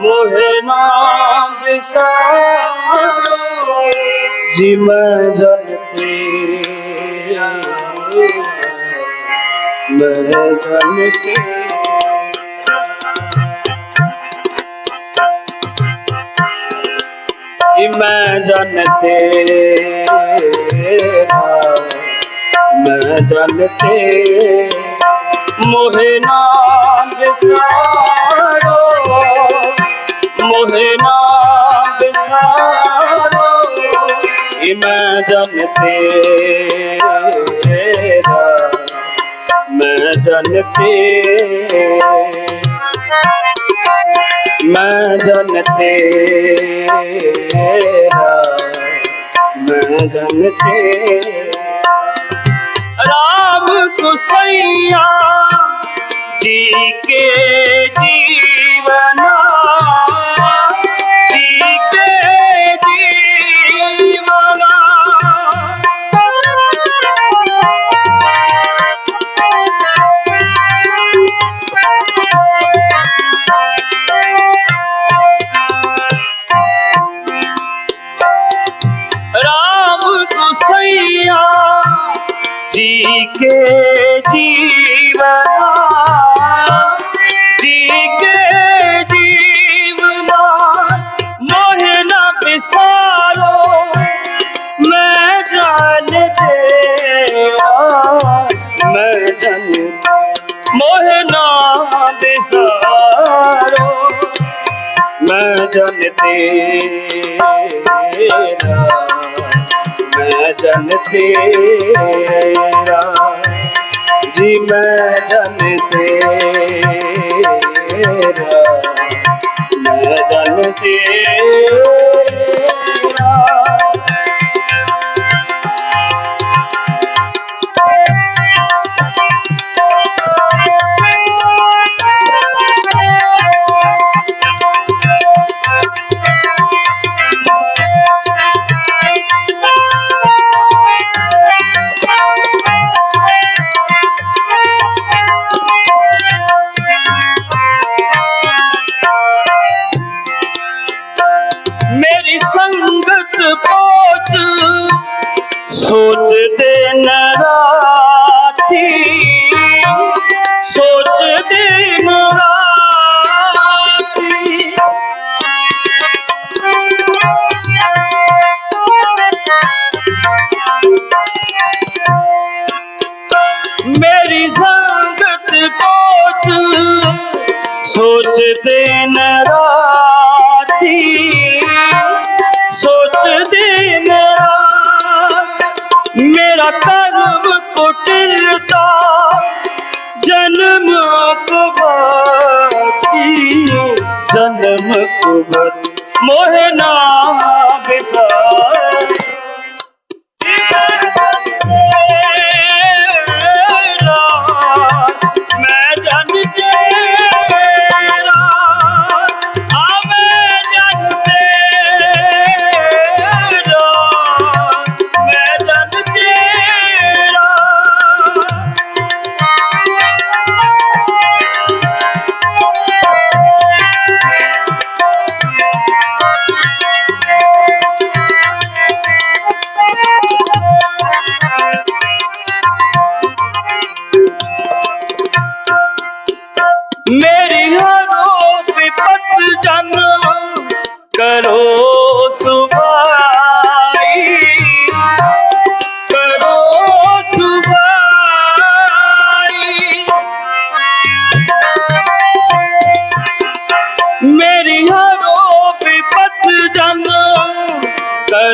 मोहे नाम विसारो जी मैं जनती मैं जनती जी मैं जनते ਮੋਹਿ ਮੈਂ ਜਨ ਮੈਂ ਜਨ ਮੈਂ ਜਨ ਮੈਂ ਜਨ ਰਾਮ ਕੁਸਈਆ ਜੀ ਕੇ ਜੀਵਨਾ ਜੀਕੇ ਜੀਵਨਾ ਜੀਕੇ ਜੀਵਨਾ ਮੋਹ ਨਾ ਬਿਸਾਰੋ ਮੈਂ ਜਾਣ ਮੈਂ ਜਨ ਮੋਹ ਮੈਂ ਜਨ ਮੈਂ ਜਨ जी मैं जन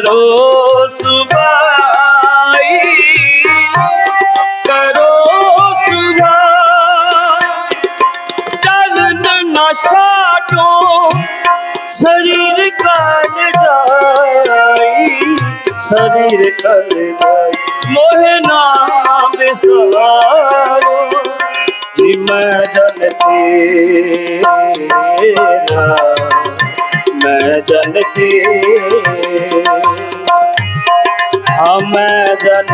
ਕਰੋ ਸੁਭਾਈ ਕਰੋ ਸੁਭਾ ਚਲਨ ਨਸ਼ਾ ਸਰੀਰ ਕਰ ਜਾਈ। ਸਰੀਰ ਕਰ ਜਾਈ। ਮੋਹ ਨਾਮ ਮੈਂ ਜਨ ਮੈਂ ਜਨ तेरा हाँ मैं जन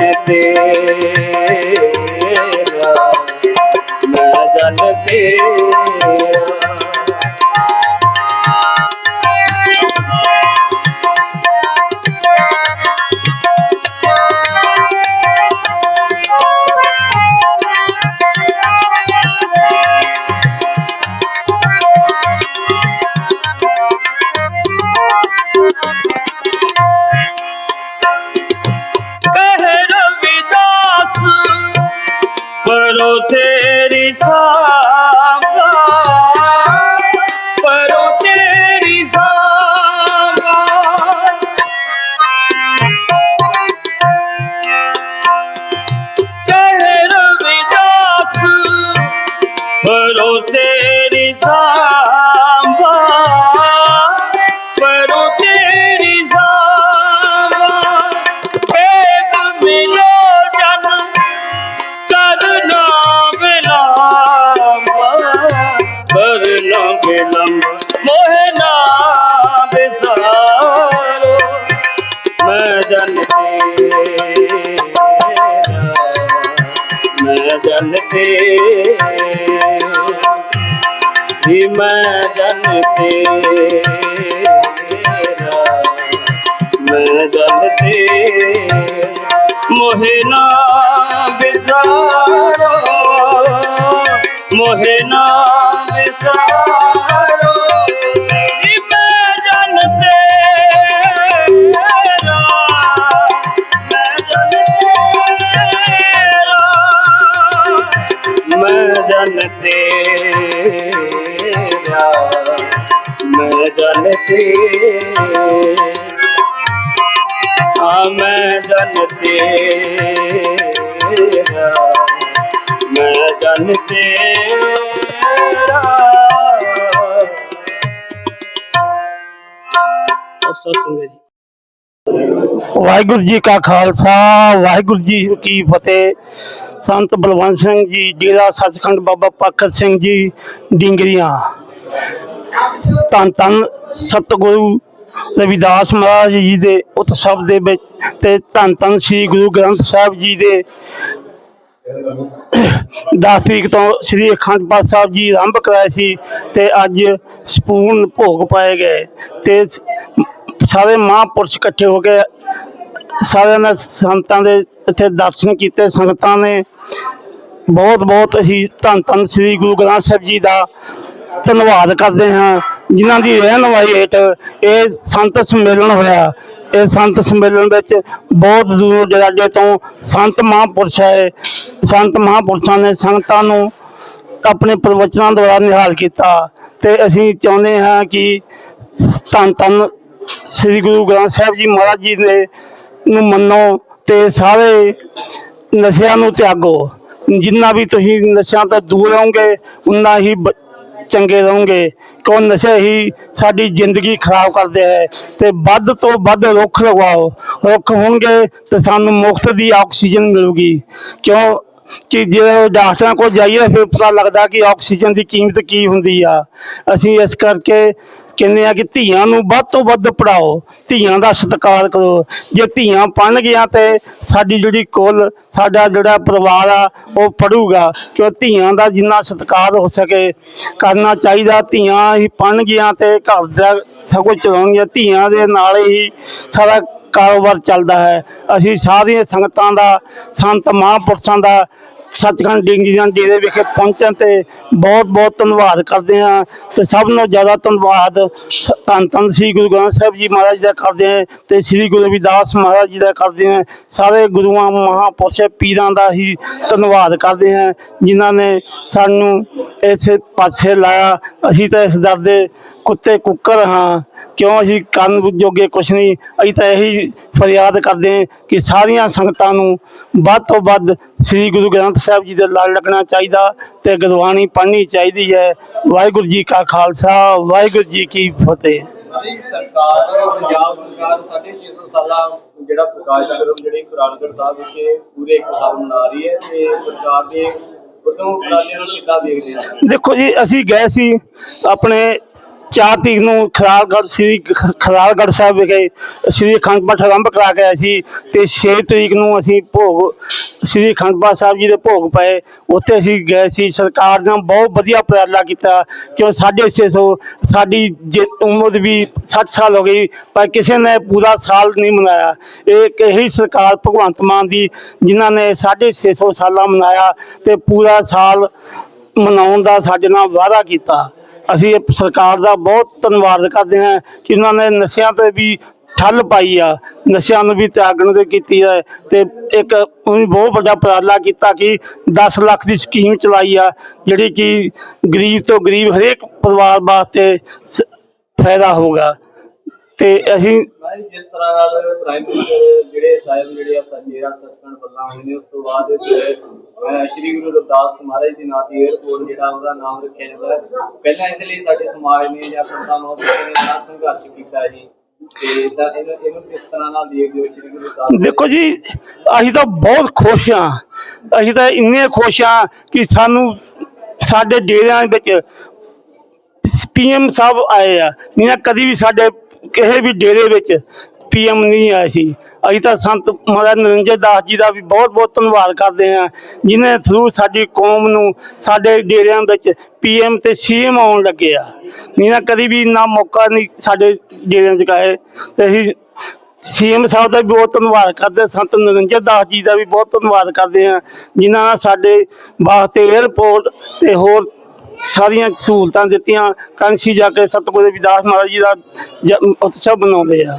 ਹੀ ਮੈਂ ਜਨ ਤੇਰਾ ਮੈਂ ਜਨ ਜਨ ਤੇਰਾ ਆ ਮੈਂ ਜਨ ਤੇਰਾ ਮੈਂ ਜਨ ਤੇਰਾ ਅਸਾ ਸੰਗਤ ਜੀ। ਵਾਹਿਗੁਰੂ ਜੀ ਕਾ ਖਾਲਸਾ ਵਾਹਿਗੁਰੂ ਜੀ ਕੀ ਫਤਿਹ। ਸੰਤ ਬਲਵੰਤ ਸਿੰਘ ਜੀ ਡੇਰਾ ਸੱਚਖੰਡ ਬਾਬਾ ਪਖਤ ਸਿੰਘ ਜੀ ਡਿੰਗਰੀਆਂ। ਧੰਨ ਧੰਨ ਸਤਿਗੁਰੂ ਰਵਿਦਾਸ ਮਹਾਰਾਜ ਜੀ ਦੇ ਉਤਸਵ ਦੇ ਵਿੱਚ ਤੇ ਧੰਨ ਧੰਨ ਸ੍ਰੀ ਗੁਰੂ ਗ੍ਰੰਥ ਸਾਹਿਬ ਜੀ ਦੇ 10 ਤਰੀਕ ਤੋਂ ਸ੍ਰੀ ਅਖੰਡ ਪਾਠ ਸਾਹਿਬ ਜੀ ਆਰੰਭ ਕਰਾਏ ਸੀ ਤੇ ਅੱਜ ਸਪੂਰਨ ਭੋਗ ਪਾਏ ਗਏ ਤੇ ਸਾਰੇ ਮਹਾਂਪੁਰਸ਼ ਇਕੱਠੇ ਹੋ ਕੇ ਸਾਰਿਆਂ ਨੇ ਸੰਤਾਂ ਦੇ ਇੱਥੇ ਦਰਸ਼ਨ ਕੀਤੇ, ਸੰਗਤਾਂ ਨੇ ਬਹੁਤ ਬਹੁਤ ਅਸੀਂ ਧੰਨ ਧੰਨ ਸ੍ਰੀ ਗੁਰੂ ਗ੍ਰੰਥ ਸਾਹਿਬ ਜੀ ਦਾ ਧੰਨਵਾਦ ਕਰਦੇ ਹਾਂ ਜਿਨ੍ਹਾਂ ਦੀ ਰਹਿਨਮਾਈ ਹੇਠ ਇਹ ਸੰਤ ਸੰਮੇਲਨ ਹੋਇਆ। ਇਹ ਸੰਤ ਸੰਮੇਲਨ ਵਿੱਚ ਬਹੁਤ ਦੂਰ ਦਰਾਡੇ ਤੋਂ ਸੰਤ ਮਹਾਂਪੁਰਸ਼ ਆਏ। ਸੰਤ ਮਹਾਂਪੁਰਸ਼ਾਂ ਨੇ ਸੰਗਤਾਂ ਨੂੰ ਆਪਣੇ ਪ੍ਰਵਚਨਾਂ ਦੁਆਰਾ ਨਿਹਾਲ ਕੀਤਾ ਤੇ ਅਸੀਂ ਚਾਹੁੰਦੇ ਹਾਂ ਕਿ ਧੰਨ ਧੰਨ ਸ੍ਰੀ ਗੁਰੂ ਗ੍ਰੰਥ ਸਾਹਿਬ ਜੀ ਮਹਾਰਾਜ ਜੀ ਨੇ ਨੂੰ ਮੰਨੋ ਤੇ ਸਾਰੇ ਨਸ਼ਿਆਂ ਨੂੰ ਤਿਆਗੋ। ਜਿੰਨਾ ਵੀ ਤੁਸੀਂ ਨਸ਼ਿਆਂ ਤੋਂ ਦੂਰ ਰਹੋਗੇ, ਉਨਾ ਹੀ ਬ- ਚੰਗੇ ਰਹੋਗੇ। ਕਿਉਂ ਨਸ਼ੇ ਹੀ ਸਾਡੀ ਜ਼ਿੰਦਗੀ ਖਰਾਬ ਕਰਦੇ ਹੈ। ਤੇ ਵੱਧ ਤੋਂ ਵੱਧ ਰੁੱਖ ਲਗਾਓ ਰੁੱਖ ਹੋਣਗੇ ਤੇ ਸਾਨੂੰ ਮੁਫਤ ਦੀ ਆਕਸੀਜਨ ਮਿਲੂਗੀ। ਕਿਉਂ? ਕਿ ਜੇ ਡਾਕਟਰਾਂ ਕੋਲ ਜਾਈਏ, ਫਿਰ ਪਤਾ ਲੱਗਦਾ ਕਿ ਆਕਸੀਜਨ ਦੀ ਕੀਮਤ ਕੀ ਹੁੰਦੀ ਆ। ਅਸੀਂ ਇਸ ਕਰਕੇ ਕਹਿੰਦੇ ਆ ਕਿ ਧੀਆਂ ਨੂੰ ਵੱਧ ਤੋਂ ਵੱਧ ਪੜਾਓ ਧੀਆਂ ਦਾ ਸਤਿਕਾਰ ਕਰੋ। ਜੇ ਧੀਆਂ ਪੜ੍ਹਨ ਗਿਆ ਤੇ ਸਾਡੀ ਜਿਹੜੀ ਕੁੱਲ, ਸਾਡਾ ਜਿਹੜਾ ਪਰਿਵਾਰ ਆ, ਉਹ ਪੜੂਗਾ ਕਿਉਂ ਧੀਆਂ ਦਾ ਜਿੰਨਾ ਸਤਿਕਾਰ ਹੋ ਸਕੇ ਕਰਨਾ ਚਾਹੀਦਾ। ਧੀਆਂ ਹੀ ਪੜ੍ਹਨ ਗਿਆ ਤੇ ਘਰ ਦਾ ਸਭ ਕੁਝ ਚਲਾਉਣਗੀਆਂ। ਧੀਆਂ ਦੇ ਨਾਲ ਹੀ ਸਾਰਾ ਕਾਰੋਬਾਰ ਚੱਲਦਾ ਹੈ। ਅਸੀਂ ਸਾਰੀਆਂ ਸੰਗਤਾਂ ਦਾ, ਸੰਤ ਮਹਾਂਪੁਰਸ਼ਾਂ ਦਾ ਸੱਚਖੰਡ ਡਿੰਗੀਆਂ ਡੇਰੇ ਵਿਖੇ ਪਹੁੰਚਣ ਤੇ ਬਹੁਤ ਬਹੁਤ ਧੰਨਵਾਦ ਕਰਦੇ ਹਾਂ ਤੇ ਸਭ ਨੂੰ ਜ਼ਿਆਦਾ ਧੰਨਵਾਦ। ਸ- ਧੰਨ ਧੰਨ ਸ੍ਰੀ ਗੁਰੂ ਗ੍ਰੰਥ ਸਾਹਿਬ ਜੀ ਮਹਾਰਾਜ ਦਾ ਕਰਦੇ ਹਾਂ ਤੇ ਸ੍ਰੀ ਗੁਰੂ ਰਵਿਦਾਸ ਮਹਾਰਾਜ ਜੀ ਦਾ ਕਰਦੇ ਹਾਂ। ਸਾਰੇ ਗੁਰੂਆਂ, ਮਹਾਂਪੁਰਸ਼, ਪੀਰਾਂ ਦਾ ਹੀ ਧੰਨਵਾਦ ਕਰਦੇ ਹਾਂ। ਜਿਨ੍ਹਾਂ ਨੇ ਸਾਨੂੰ ਇਸ ਪਾਸੇ ਲਾਇਆ। ਅਸੀਂ ਤਾਂ ਇਸ ਦਰ ਦੇ ਕੁੱਤੇ ਕੁੱਕਰ ਹਾਂ ਕਿਉਂ ਅਸੀਂ ਕਰਨ ਜੋਗੇ ਕੁਛ ਨਹੀਂ? ਅਸੀਂ ਤਾਂ ਇਹੀ ਫਰਿਆਦ ਕਰਦੇ ਹਾਂ ਕਿ ਸਾਰੀਆਂ ਸੰਗਤਾਂ ਨੂੰ ਵੱਧ ਤੋਂ ਵੱਧ ਸ੍ਰੀ ਗੁਰੂ ਗ੍ਰੰਥ ਸਾਹਿਬ ਜੀ ਦੇ ਲੜ ਲੱਗਣਾ ਚਾਹੀਦਾ ਤੇ ਗੁਰਬਾਣੀ ਪੜ੍ਹਨੀ ਚਾਹੀਦੀ ਹੈ। ਵਾਹਿਗੁਰੂ ਜੀ ਕਾ ਖਾਲਸਾ ਵਾਹਿਗੁਰੂ ਜੀ ਕੀ ਫਤਿਹ। ਸਾਡੀ ਸਰਕਾਰ ਪੰਜਾਬ ਸਰਕਾਰ 650 ਸਾਲਾ ਜਿਹੜਾ ਪ੍ਰਕਾਸ਼ ਪੁਰਬ ਜਿਹੜੇ ਕੁਰਾਨਗੜ੍ਹ ਸਾਹਿਬ ਵਿਖੇ ਪੂਰੇ ਇੱਕ ਸਾਲ ਮਨਾ ਰਹੀ ਹੈ ਤੇ ਸਰਕਾਰ ਦੇ ਉਦੋਂ ਉਪਰਾਲਿਆਂ ਨੂੰ ਕਿੱਦਾਂ ਦੇਖਦੇ ਆ ਦੇਖੋ ਜੀ ਅਸੀਂ ਗਏ ਸੀ ਆਪਣੇ ਚਾਰ ਤਰੀਕ ਨੂੰ ਖਰਾਲਗੜ੍ਹ ਸ੍ਰੀ ਖ- ਖਰਾਲਗੜ੍ਹ ਸਾਹਿਬ ਵਿਖੇ ਸ੍ਰੀ ਅਖੰਡ ਪਾਠ ਆਰੰਭ ਕਰਾ ਕੇ ਆਏ ਸੀ ਤੇ 6 ਤਰੀਕ ਨੂੰ ਅਸੀਂ ਭੋਗ, ਸ੍ਰੀ ਅਖੰਡ ਪਾਠ ਸਾਹਿਬ ਜੀ ਦੇ ਭੋਗ ਪਏ। ਉੱਥੇ ਅਸੀਂ ਗਏ ਸੀ, ਸਰਕਾਰ ਨੇ ਬਹੁਤ ਵਧੀਆ ਉਪਰਾਲਾ ਕੀਤਾ, ਕਿਉਂ 650 ਸਾਡੀ ਜੇ ਉਮਰ ਵੀ 60 ਸਾਲ ਹੋ ਗਈ, ਪਰ ਕਿਸੇ ਨੇ ਪੂਰਾ ਸਾਲ ਨਹੀਂ ਮਨਾਇਆ। ਇਹ ਇੱਕ ਇਹੀ ਸਰਕਾਰ ਭਗਵੰਤ ਮਾਨ ਦੀ, ਜਿਨ੍ਹਾਂ ਨੇ 650 ਸਾਲਾਂ ਮਨਾਇਆ ਤੇ ਪੂਰਾ ਸਾਲ ਮਨਾਉਣ ਦਾ ਸਾਡੇ ਨਾਲ ਵਾਅਦਾ ਕੀਤਾ। ਅਸੀਂ ਸਰਕਾਰ ਦਾ ਬਹੁਤ ਧੰਨਵਾਦ ਕਰਦੇ ਹਾਂ ਕਿ ਉਹਨਾਂ ਨੇ ਨਸ਼ਿਆਂ ਤੇ ਵੀ ਠੱਲ ਪਾਈ ਆ, ਨਸ਼ਿਆਂ ਨੂੰ ਵੀ ਤਿਆਗਣ ਦੇ ਕੀਤੀ ਹੈ ਤੇ ਇੱਕ ਉਹਨੇ ਬਹੁਤ ਵੱਡਾ ਉਪਰਾਲਾ ਕੀਤਾ ਕਿ 10 ਲੱਖ ਦੀ ਸਕੀਮ ਚਲਾਈ ਆ, ਜਿਹੜੀ ਕਿ ਗਰੀਬ ਤੋਂ ਗਰੀਬ ਹਰੇਕ ਪਰਿਵਾਰ ਵਾਸਤੇ ਸ- ਫਾਇਦਾ ਹੋਗਾ ਤੇ ਅਸੀਂ ਜਿਸ ਤਰ੍ਹਾਂ ਨਾਲ ਪ੍ਰਾਈਮ ਮਿਨਿਸਟਰ ਜਿਹੜੇ ਸਾਹਿਬ ਜਿਹੜੇ ਆ ਸੰਜੇਰਾ ਸੱਚਖੰਡ ਬੱਲਾ ਹੋਏ ਨੇ ਉਸ ਤੋਂ ਬਾਅਦ ਜਿਹੜੇ, ਅਹ, ਸ਼੍ਰੀ ਗੁਰੂ ਰਵਿਦਾਸ ਮਹਾਰਾਜ ਦੇ ਨਾਂ ਤੇ 에어ਪੋਰਟ ਜਿਹੜਾ ਉਹਦਾ ਨਾਮ ਰੱਖਿਆ ਜਾਂਦਾ ਹੈ। ਪਹਿਲਾਂ ਇਹਦੇ ਲਈ ਸਾਡੇ ਸਮਾਜ ਨੇ ਜਾਂ ਸੰਤਾਂ ਮਹਾਂਪੁਰਸ਼ਾਂ ਨੇ ਬੜਾ ਸੰਘਰਸ਼ ਕੀਤਾ ਜੀ। ਤੇ ਤਾਂ ਇਹਨੂੰ ਇਹਨੂੰ ਕਿਸ ਤਰ੍ਹਾਂ ਨਾਲ ਦੇਖਦੇ ਹੋ ਸ਼੍ਰੀ ਗੁਰੂ ਰਵਿਦਾਸ ਜੀ? ਦੇਖੋ ਜੀ ਅਸੀਂ ਤਾਂ ਬਹੁਤ ਖੁਸ਼ ਹਾਂ। ਅਸੀਂ ਤਾਂ ਇੰਨੇ ਖੁਸ਼ ਹਾਂ ਕਿ ਸਾਨੂੰ ਸਾਡੇ ਡੇਰਿਆਂ ਵਿੱਚ ਪੀਐਮ ਸਾਹਿਬ ਆਏ ਆ। ਨਹੀਂ ਤਾਂ ਕਦੀ ਵੀ ਸਾਡੇ ਕਿਸੇ ਵੀ ਡੇਰੇ ਵਿੱਚ ਪੀਐਮ ਨਹੀਂ ਆਏ ਸੀ। ਅਸੀਂ ਤਾਂ ਸੰਤ ਮਹਾਰਾਜ ਨਰਿੰਦਰ ਦਾਸ ਜੀ ਦਾ ਵੀ ਬਹੁਤ ਬਹੁਤ ਧੰਨਵਾਦ ਕਰਦੇ ਹਾਂ, ਜਿਨ੍ਹਾਂ ਥਰੂ ਸਾਡੀ ਕੌਮ ਨੂੰ ਸਾਡੇ ਡੇਰਿਆਂ ਵਿੱਚ ਪੀਐਮ ਤੇ ਸੀਐਮ ਆਉਣ ਲੱਗੇ ਆ। ਨਹੀਂ ਨਾ ਕਦੀ ਵੀ ਨਾ ਮੌਕਾ ਨਹੀਂ ਸਾਡੇ ਡੇਰਿਆਂ 'ਚ ਕਾਏ ਤੇ ਅਸੀਂ ਸੀਐਮ ਸਾਹਿਬ ਦਾ ਵੀ ਬਹੁਤ ਧੰਨਵਾਦ ਕਰਦੇ ਸੰਤ ਨਰਿੰਦਰ ਦਾਸ ਜੀ ਦਾ ਵੀ ਬਹੁਤ ਧੰਨਵਾਦ ਕਰਦੇ ਹਾਂ, ਜਿਨ੍ਹਾਂ ਨੇ ਸਾਡੇ ਵਾਸਤੇ 에ਅਰਪੋਰਟ ਤੇ ਹੋਰ ਸਾਰੀਆਂ ਸਹੂਲਤਾਂ ਦਿੱਤੀਆਂ, ਕਾਂਸੀ ਜਾ ਕੇ ਸਤਿਗੁਰੂ ਰਵਿਦਾਸ ਮਹਾਰਾਜ ਜੀ ਦਾ ਉਤਸਵ ਮਨਾਉਂਦੇ ਆ।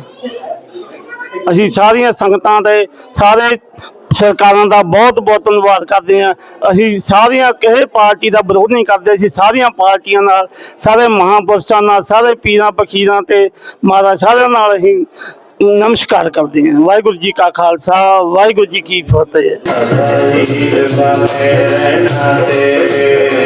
ਅਸੀਂ ਸਾਰੀਆਂ ਸੰਗਤਾਂ 'ਤੇ ਸਾਰੇ ਸਰਕਾਰਾਂ ਦਾ ਬਹੁਤ ਬਹੁਤ ਧੰਨਵਾਦ ਕਰਦੇ ਹਾਂ ਅਸੀਂ ਸਾਰੀਆਂ ਕਿਸੇ ਪਾਰਟੀ ਦਾ ਵਿਰੋਧ ਨਹੀਂ ਕਰਦੇ, ਅਸੀਂ ਸਾਰੀਆਂ ਪਾਰਟੀਆਂ ਨਾਲ, ਸਾਰੇ ਮਹਾਂਪੁਰਸ਼ਾਂ ਨਾਲ, ਸਾਰੇ ਪੀਰਾਂ ਫਕੀਰਾਂ ਤੇ ਮਹਾਰਾਜ ਸਾਰਿਆਂ ਨਾਲ ਅਸੀਂ ਨਮਸਕਾਰ ਕਰਦੇ ਹਾਂ ਵਾਹਿਗੁਰੂ ਜੀ ਕਾ ਖਾਲਸਾ ਵਾਹਿਗੁਰੂ ਜੀ ਕੀ ਫਤਿਹ।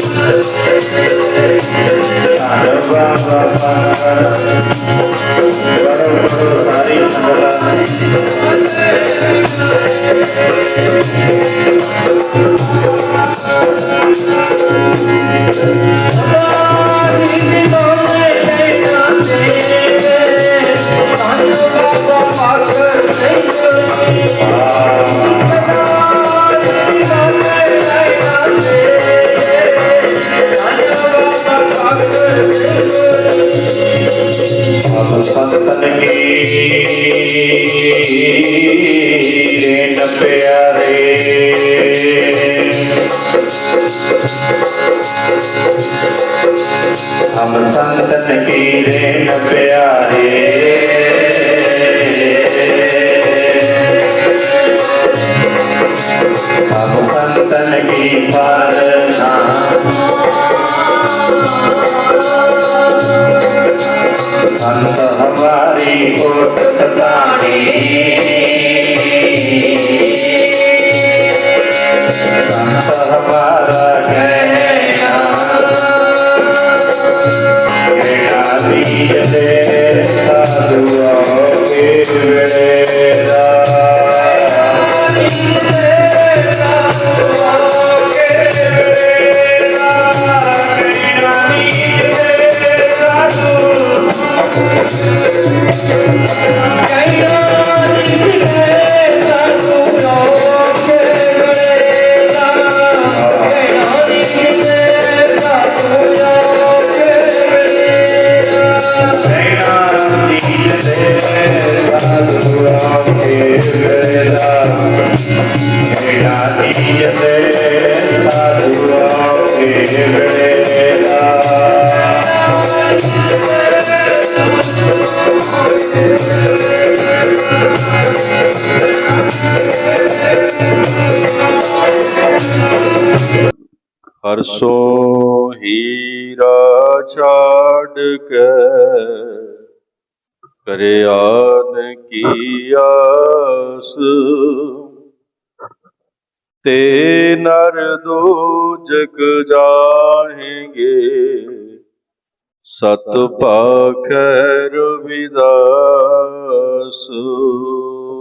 ਰਹਿਣਾ ਤੇ ਕੀ ਤੇ ਨਰ ਦੂਜਕ ਜਾਹੇਂਗੇ। ਸਤ ਪਾਖੈ ਰਵਿਦਾਸ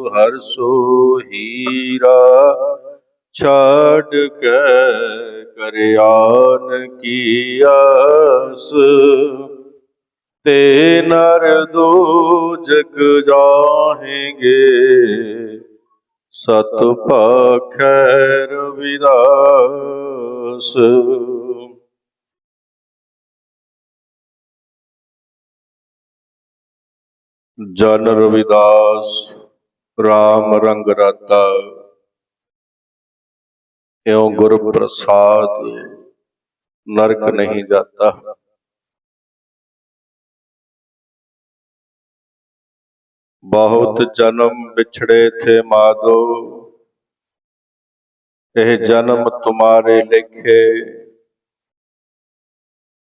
ਹਰਸੋ ਹੀਰਾ ਛਾੜ ਕੇ ਕਰਿਆਨ ਕੀ ਆਸ। ਤੇ ਨਰ ਦੂਜਕ ਜਾਹੇਂਗੇ ਸਤ ਪਾਖੈ ਰਵਿਦਾਸ ਜਨ ਰਵਿਦਾਸ RAM ਰੰਗ ਰਾਤਾ। ਇਉਂ ਗੁਰ ਪ੍ਰਸਾਦ ਨਰਕ ਨਹੀਂ ਜਾਤਾ। ਬਹੁਤ ਜਨਮ ਵਿਛੜੇ ਥੇ ਮਾਧੋ। ਇਹ ਜਨਮ ਤੁਮਾਰੇ ਲਿਖੇ।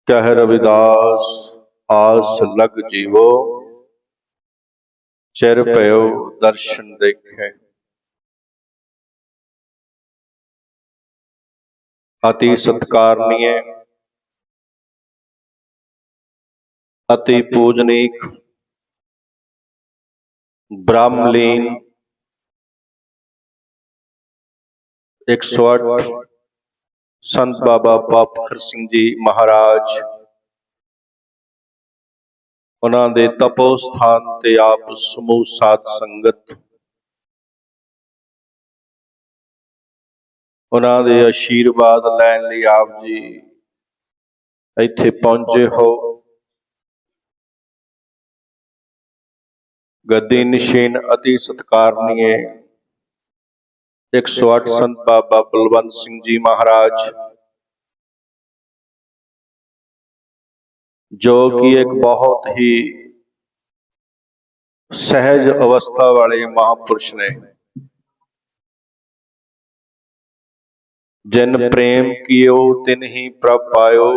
ਕਹਿ ਰਵਿਦਾਸ ਆਸ ਲਗ ਜੀਵੋ। ਚਿਰ ਭਇਓ ਦਰਸ਼ਨ ਦੇਖੇ। ਅਤੀ ਸਤਕਾਰਨੀਏ ਅਤੀ ਪੂਜਨੀਕ ਬ੍ਰਹਮਲੀਨ 108 ਸੰਤ ਬਾਬਾ ਪਾਪਖਰ ਸਿੰਘ ਜੀ ਮਹਾਰਾਜ। ਉਹਨਾਂ ਦੇ ਤਪੋ ਸਥਾਨ ਤੇ ਆਪ ਸਮੂਹ ਸਾਧ ਸੰਗਤ। ਉਹਨਾਂ ਦੇ ਆਸ਼ੀਰਵਾਦ ਲੈਣ ਲਈ ਆਪ ਜੀ ਇੱਥੇ ਪਹੁੰਚੇ ਹੋ। ਗੱਦੀ ਨਿਸ਼ੀਨ ਅਤੀ ਸਤਕਾਰਨੀਏ। 108 ਸੰਤ ਬਾਬਾ ਬਲਵੰਤ ਸਿੰਘ ਜੀ ਮਹਾਰਾਜ। ਜੋ ਕਿ ਇੱਕ ਬਹੁਤ ਹੀ ਸਹਿਜ ਅਵਸਥਾ ਵਾਲੇ ਮਹਾਪੁਰਸ਼ ਨੇ। ਜਿਨ ਪ੍ਰੇਮ ਕੀਓ, ਤਿਨ ਹੀ ਪ੍ਰਭ ਪਾਇਓ,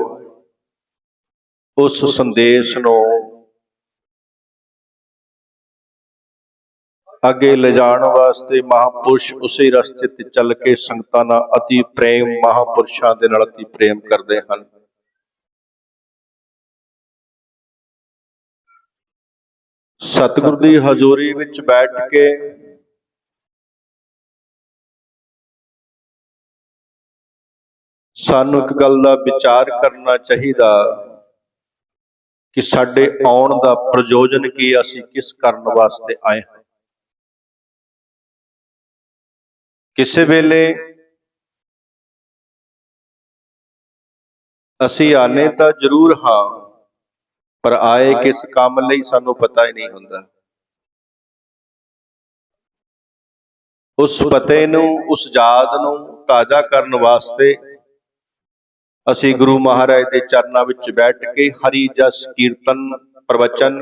ਉਸ ਸੰਦੇਸ਼ ਨੂੰ ਅੱਗੇ ਲਿਜਾਣ ਵਾਸਤੇ ਮਹਾਪੁਰਸ਼ ਉਸੇ ਰਸਤੇ ਤੇ ਚੱਲ ਕੇ ਸੰਗਤਾਂ ਨਾਲ ਅਤੀ ਪ੍ਰੇਮ ਮਹਾਪੁਰਸ਼ਾਂ ਦੇ ਨਾਲ ਅਤੀ ਪ੍ਰੇਮ ਕਰਦੇ ਹਨ। ਸਤਿਗੁਰ ਦੀ ਹਜ਼ੂਰੀ ਵਿੱਚ ਬੈਠ ਕੇ ਸਾਨੂੰ ਇੱਕ ਗੱਲ ਦਾ ਵਿਚਾਰ ਕਰਨਾ ਚਾਹੀਦਾ ਕਿ ਸਾਡੇ ਆਉਣ ਦਾ ਪ੍ਰਯੋਜਨ ਕੀ ਅਸੀਂ ਕਿਸ ਕਰਨ ਵਾਸਤੇ ਆਏ ਹਾਂ। ਕਿਸੇ ਵੇਲੇ ਅਸੀਂ ਆਨੇ ਤਾਂ ਜ਼ਰੂਰ ਹਾਂ, ਪਰ ਆਏ ਕਿਸ ਕੰਮ ਲਈ ਸਾਨੂੰ ਪਤਾ ਹੀ ਨਹੀਂ ਹੁੰਦਾ। ਉਸ ਪਤੇ ਨੂੰ, ਉਸ ਯਾਦ ਨੂੰ ਤਾਜ਼ਾ ਕਰਨ ਵਾਸਤੇ ਅਸੀਂ ਗੁਰੂ ਮਹਾਰਾਜ ਦੇ ਚਰਨਾਂ ਵਿੱਚ ਬੈਠ ਕੇ ਹਰੀ ਜਸ ਕੀਰਤਨ ਪ੍ਰਵਚਨ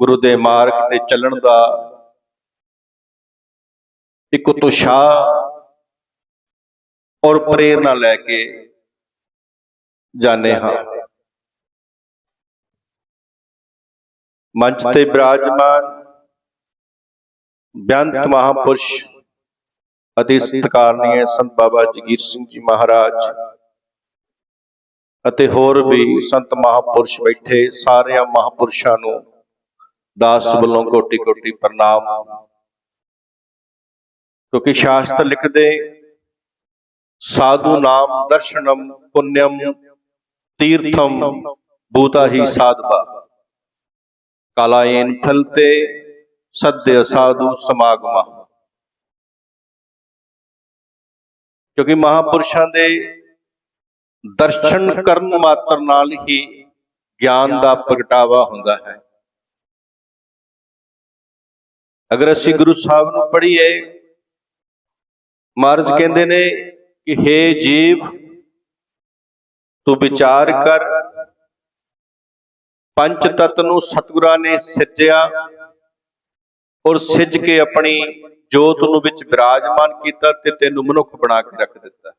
ਗੁਰੂ ਦੇ ਮਾਰਗ ਤੇ ਚੱਲਣ ਦਾ ਇੱਕ ਉਤਸ਼ਾਹ ਔਰ ਪ੍ਰੇਰਣਾ ਲੈ ਕੇ ਜਾਣੇ ਹਾਂ। ਮੰਚ ਤੇ ਬਿਰਾਜਮਾਨ ਬੇਅੰਤ ਮਹਾਪੁਰਸ਼ ਅਤੇ ਸਤਿਕਾਰਨੀय ਸੰਤ ਬਾਬਾ ਜਗੀਰ ਸਿੰਘ ਜੀ ਮਹਾਰਾਜ ਅਤੇ ਹੋਰ ਵੀ ਸੰਤ ਮਹਾਪੁਰਸ਼ ਬੈਠੇ ਸਾਰਿਆਂ ਮਹਾਪੁਰਸ਼ਾਂ ਨੂੰ ਦਾਸ ਵੱਲੋਂ ਕੋਟි ਕੋਟි ਪ੍ਰਣਾਮ। ਕਿਉਂਕਿ ਸ਼ਾਸਤਰ ਲਿਖਦੇ, ਸਾਧੂ ਨਾਮ ਦਰਸ਼ਨਮ ਪੁੰਨਿਅਮ ਤੀਰਥਮ ਬੂਤਾ ਹੀ ਸਾਧਵਾ ਕਾਲਾਇਨ ਫਲਤੇ ਸੱਦਿ ਸਾਧੂ ਸਮਾਗਮਾ। ਕਿਉਂਕਿ ਮਹਾਪੁਰਸ਼ਾਂ ਦੇ ਦਰਸ਼ਨ ਕਰਨ ਮਾਤਰ ਨਾਲ ਹੀ ਗਿਆਨ ਦਾ ਪ੍ਰਗਟਾਵਾ ਹੁੰਦਾ ਹੈ। ਅਗਰ ਅਸੀਂ ਗੁਰੂ ਸਾਹਿਬ ਨੂੰ ਪੜ੍ਹੀਏ ਮਹਾਰਾਜ ਕਹਿੰਦੇ ਨੇ ਕਿ हे ਜੀਵ ਤੂੰ ਵਿਚਾਰ ਕਰ। ਪੰਜ ਤਤ ਨੂੰ ਸਤਿਗੁਰਾਂ ਨੇ ਸਿਰਜਿਆ ਔਰ ਸਿੱਜ ਕੇ ਆਪਣੀ ਜੋਤ ਨੂੰ ਵਿੱਚ ਵਿਰਾਜਮਾਨ ਕੀਤਾ ਤੇ ਤੈਨੂੰ ਮਨੁੱਖ ਬਣਾ ਕੇ ਰੱਖ ਦਿੱਤਾ।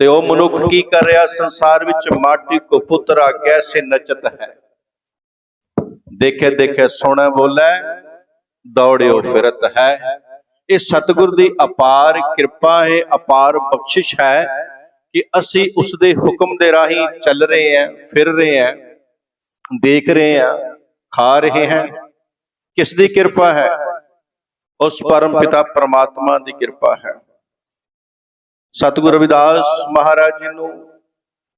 ਤੇ ਉਹ ਮਨੁੱਖ ਕੀ ਕਰ ਰਿਹਾ? ਸੰਸਾਰ ਵਿੱਚ ਮਾਟੀ ਕੋ ਪੁੱਤਰਾ ਕੈਸੇ ਨਚਤ ਹੈ। ਦੇਖੇ ਦੇਖੇ ਸੁਣੇ ਬੋਲੇ ਦੌੜਿਓ ਫਿਰਤ ਹੈ। ਇਹ ਸਤਿਗੁਰ ਦੀ ਅਪਾਰ ਕਿਰਪਾ ਹੈ, ਅਪਾਰ ਬਖਸ਼ਿਸ਼ ਹੈ ਕਿ ਅਸੀਂ ਉਸ ਦੇ ਹੁਕਮ ਦੇ ਰਾਹੀਂ ਚੱਲ ਰਹੇ ਹਾਂ, ਫਿਰ ਰਹੇ ਹਾਂ, ਦੇਖ ਰਹੇ ਹਾਂ, ਖਾ ਰਹੇ ਹਾਂ। ਕਿਸ ਦੀ ਕਿਰਪਾ ਹੈ? ਉਸ ਪਰਮ ਪਿਤਾ ਪ੍ਰਮਾਤਮਾ ਦੀ ਕਿਰਪਾ ਹੈ। ਸਤਿਗੁਰੂ ਰਵਿਦਾਸ ਮਹਾਰਾਜ ਜੀ ਨੂੰ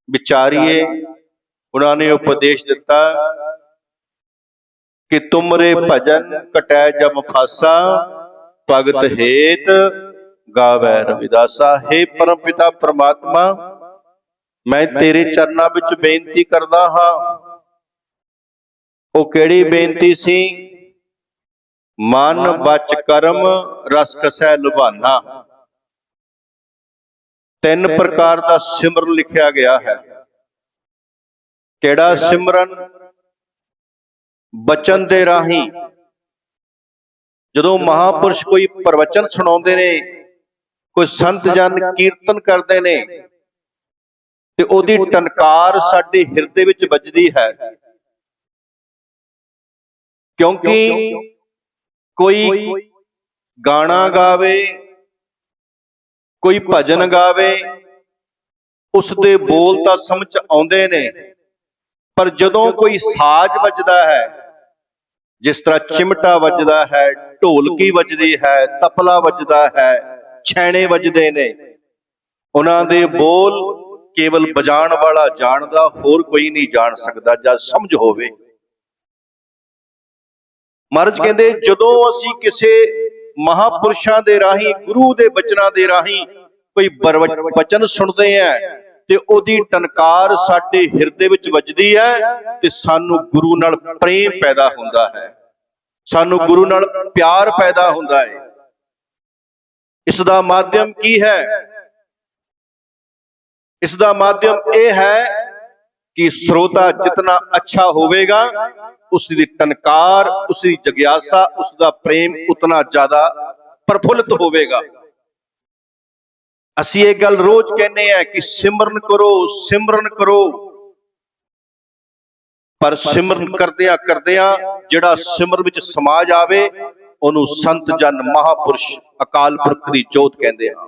ਵਿਚਾਰੀਏ, ਉਹਨਾਂ ਨੇ ਉਪਦੇਸ਼ ਦਿੱਤਾ ਕਿ ਤੁਮਰੇ ਭਜਨ ਕਟੈ ਜਮ ਫਾਸਾ ਭਗਤ ਹੇਤ ਗਾਵੇ ਰਵਿਦਾਸਾ। हे ਪਰਮ ਪਿਤਾ ਪ੍ਰਮਾਤਮਾ ਮੈਂ ਤੇਰੇ ਚਰਨਾਂ ਵਿੱਚ ਬੇਨਤੀ ਕਰਦਾ ਹਾਂ। ਉਹ ਕਿਹੜੀ ਬੇਨਤੀ ਸੀ? ਮਨ ਬਚ ਕਰਮ ਰਸ ਕਸੈ ਲੁਭਾਨਾ। ਤਿੰਨ ਪ੍ਰਕਾਰ ਦਾ ਸਿਮਰਨ ਲਿਖਿਆ ਗਿਆ ਹੈ। ਕਿਹੜਾ ਸਿਮਰਨ? ਬਚਨ ਦੇ ਰਾਹੀਂ। ਜਦੋਂ ਮਹਾਪੁਰਸ਼ ਕੋਈ ਪ੍ਰਵਚਨ ਸੁਣਾਉਂਦੇ ਨੇ ਕੋਈ ਸੰਤ ਜਨ ਕੀਰਤਨ ਕਰਦੇ ਨੇ ਤੇ ਉਹਦੀ ਟਨਕਾਰ ਸਾਡੇ ਹਿਰਦੇ ਵਿੱਚ ਵੱਜਦੀ ਹੈ। ਕਿਉਂਕਿ ਕੋਈ ਗਾਣਾ ਗਾਵੇ ਕੋਈ ਭਜਨ ਗਾਵੇ ਉਸ ਦੇ ਬੋਲ ਤਾਂ ਸਮਝ ਆਉਂਦੇ ਨੇ ਪਰ ਜਦੋਂ ਕੋਈ ਸਾਜ਼ ਵੱਜਦਾ ਹੈ ਜਿਸ ਤਰ੍ਹਾਂ ਚਿਮਟਾ ਵੱਜਦਾ ਹੈ ਢੋਲਕੀ ਵੱਜਦੀ ਹੈ ਤਪਲਾ ਵੱਜਦਾ ਹੈ ਛੈਣੇ ਵੱਜਦੇ ਨੇ। ਉਹਨਾਂ ਦੇ ਬੋਲ ਕੇਵਲ ਵਜਾਉਣ ਵਾਲਾ ਜਾਣਦਾ ਹੋਰ ਕੋਈ ਨਹੀਂ ਜਾਣ ਸਕਦਾ ਜਾਂ ਸਮਝ ਹੋਵੇ। ਮਹਾਰਾਜ ਕਹਿੰਦੇ ਜਦੋਂ ਅਸੀਂ ਕਿਸੇ ਮਹਾਪੁਰਸ਼ਾਂ ਦੇ ਰਾਹੀਂ ਗੁਰੂ ਦੇ ਬਚਨਾਂ ਦੇ ਰਾਹੀਂ ਕੋਈ ਬਚਨ ਸੁਣਦੇ ਆ ਤੇ ਉਹਦੀ ਟਨਕਾਰ ਸਾਡੇ ਹਿਰਦੇ ਵਿੱਚ ਵੱਜਦੀ ਹੈ ਤੇ ਸਾਨੂੰ ਗੁਰੂ ਨਾਲ ਪ੍ਰੇਮ ਪੈਦਾ ਹੁੰਦਾ ਹੈ। ਸਾਨੂੰ ਗੁਰੂ ਨਾਲ ਪਿਆਰ ਪੈਦਾ ਹੁੰਦਾ ਹੈ। ਇਸ ਦਾ ਮਾਧਿਅਮ ਕੀ ਹੈ? ਇਸ ਦਾ ਮਾਧਿਅਮ ਇਹ ਹੈ ਕਿ ਸਰੋਤਾ ਜਿਤਨਾ ਅੱਛਾ ਹੋਵੇਗਾ ਉਸ ਦੀ ਟਨਕਾਰ ਉਸ ਦੀ ਜਗਿਆਸਾ ਉਸ ਦਾ ਪ੍ਰੇਮ ਉਤਨਾ ਜ਼ਿਆਦਾ ਪ੍ਰਫੁੱਲਤ ਹੋਵੇਗਾ। ਅਸੀਂ ਇਹ ਗੱਲ ਰੋਜ਼ ਕਹਿੰਦੇ ਆ ਕਿ ਸਿਮਰਨ ਕਰੋ ਸਿਮਰਨ ਕਰੋ। ਪਰ ਸਿਮਰਨ ਕਰਦਿਆਂ ਕਰਦਿਆਂ ਜਿਹੜਾ ਸਿਮਰ ਵਿੱਚ ਸਮਾ ਜਾਵੇ ਉਹਨੂੰ ਸੰਤ ਜਨ ਮਹਾਪੁਰਸ਼ ਅਕਾਲ ਪੁਰਖ ਦੀ ਜੋਤ ਕਹਿੰਦੇ ਆ।